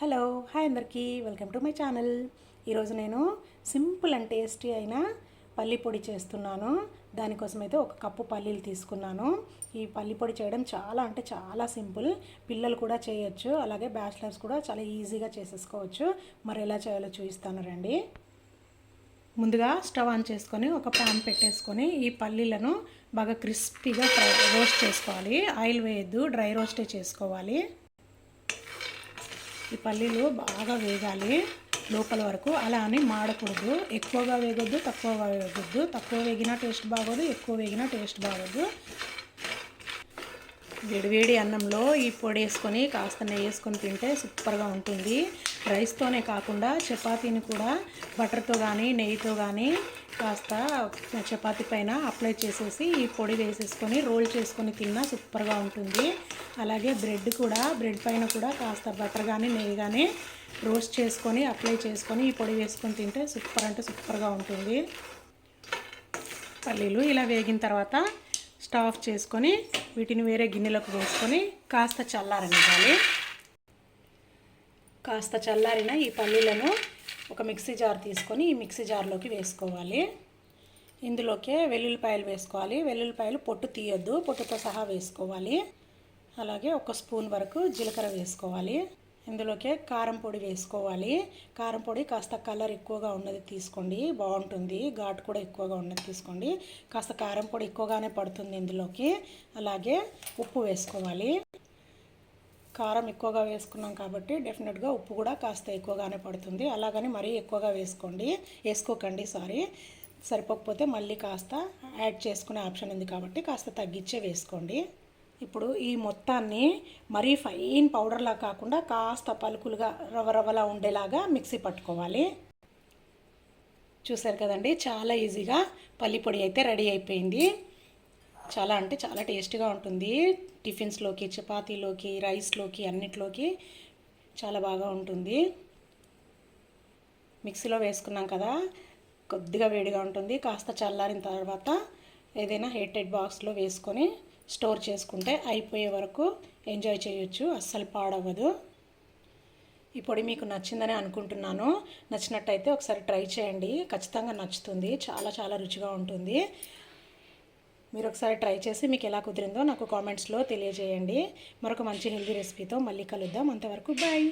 Hello hi అందరికీ. Welcome to my channel. ఈరోజు నేను సింపుల్ అండ్ టేస్టీ అయిన పల్లి పొడి చేస్తున్నాను. దానికోసం అయితే ఒక కప్పు పల్లీలు తీసుకున్నాను. ఈ పల్లి పొడి చేయడం చాలా అంటే చాలా సింపుల్. పిల్లలు కూడా చేయొచ్చు. అలాగే బ్యాచిలర్స్ కూడా చాలా ఈజీగా చేసేసుకోవచ్చు. మరి ఎలా చేయాలో చూపిస్తాను రండి. ముందుగా స్టవ్ ఆన్ చేసుకొని ఒక ప్యాన్ పెట్టేసుకొని ఈ పల్లీలను బాగా క్రిస్పీగా ఫ్రై రోస్ట్ చేసుకోవాలి. ఆయిల్ వేయద్దు డ్రై రోస్టే చేసుకోవాలి. ఈ పల్లీలు బాగా వేగాలి లోపల వరకు. అలా అని మాడకూడదు. ఎక్కువగా వేగొద్దు తక్కువగా వేగొద్దు. తక్కువ వేగినా టేస్ట్ బాగోదు ఎక్కువ వేగినా టేస్ట్ బాగోదు. వేడివేడి అన్నంలో ఈ పొడి వేసుకొని కాస్త నెయ్యి వేసుకొని తింటే సూపర్గా ఉంటుంది. రైస్తోనే కాకుండా చపాతీని కూడా బటర్తో కానీ నెయ్యితో కానీ కాస్త చపాతీ పైన అప్లై చేసేసి ఈ పొడి వేసేసుకొని రోల్ చేసుకొని తిన్నా సూపర్గా ఉంటుంది. అలాగే బ్రెడ్ కూడా బ్రెడ్ పైన కూడా కాస్త బటర్ కానీ నెయ్యి కానీ రోస్ట్ చేసుకొని అప్లై చేసుకొని ఈ పొడి వేసుకొని తింటే సూపర్ అంటే సూపర్గా ఉంటుంది. పల్లీలు ఇలా వేగిన తర్వాత స్టవ్ ఆఫ్ చేసుకొని వీటిని వేరే గిన్నెలోకి వేసుకొని కాస్త చల్లారనివ్వాలి. కాస్త చల్లారిన ఈ పల్లీలను ఒక మిక్సీ జార్ తీసుకొని ఈ మిక్సీ జార్లోకి వేసుకోవాలి. ఇందులోకే వెల్లుల్లిపాయలు వేసుకోవాలి. వెల్లుల్లిపాయలు పొట్టు తీయొద్దు పొట్టుతో సహా వేసుకోవాలి. అలాగే ఒక స్పూన్ వరకు జీలకర్ర వేసుకోవాలి. ఇందులోకే కారం పొడి వేసుకోవాలి. కారం పొడి కాస్త కలర్ ఎక్కువగా ఉన్నది తీసుకోండి. బాగుంటుంది. ఘాటు కూడా ఎక్కువగా ఉన్నది తీసుకోండి. కాస్త కారం పొడి ఎక్కువగానే పడుతుంది ఇందులోకి. అలాగే ఉప్పు వేసుకోవాలి. కారం ఎక్కువగా వేసుకున్నాం కాబట్టి డెఫినెట్గా ఉప్పు కూడా కాస్త ఎక్కువగానే పడుతుంది. అలాగని మరీ ఎక్కువగా వేసుకోండి. వేసుకోకండి సారీ. సరిపోకపోతే మళ్ళీ కాస్త యాడ్ చేసుకునే ఆప్షన్ ఉంది కాబట్టి కాస్త తగ్గించే వేసుకోండి. ఇప్పుడు ఈ మొత్తాన్ని మరీ ఫైన్ పౌడర్లా కాకుండా కాస్త పలుకులుగా రవ రవ్వలా ఉండేలాగా మిక్సీ పట్టుకోవాలి. చూసారు కదండి చాలా ఈజీగా పల్లి పొడి అయితే రెడీ అయిపోయింది. చాలా అంటే చాలా టేస్టీగా ఉంటుంది. టిఫిన్స్లోకి చపాతీలోకి రైస్లోకి అన్నిట్లోకి చాలా బాగా ఉంటుంది. మిక్సీలో వేసుకున్నాం కదా కొద్దిగా వేడిగా ఉంటుంది. కాస్త చల్లారిన తర్వాత ఏదైనా హెయిటెడ్ బాక్స్లో వేసుకొని స్టోర్ చేసుకుంటే అయిపోయే వరకు ఎంజాయ్ చేయొచ్చు అస్సలు పాడవదు ఈ పొడి మీకు నచ్చిందని అనుకుంటున్నాను. నచ్చినట్టయితే ఒకసారి ట్రై చేయండి. ఖచ్చితంగా నచ్చుతుంది. చాలా చాలా రుచిగా ఉంటుంది. మీరు ఒకసారి ట్రై చేసి మీకు ఎలా కుదిరిందో నాకు కామెంట్స్లో తెలియజేయండి. మరొక మంచి హెల్దీ రెసిపీతో మళ్ళీ కలుద్దాం. అంతవరకు బాయ్.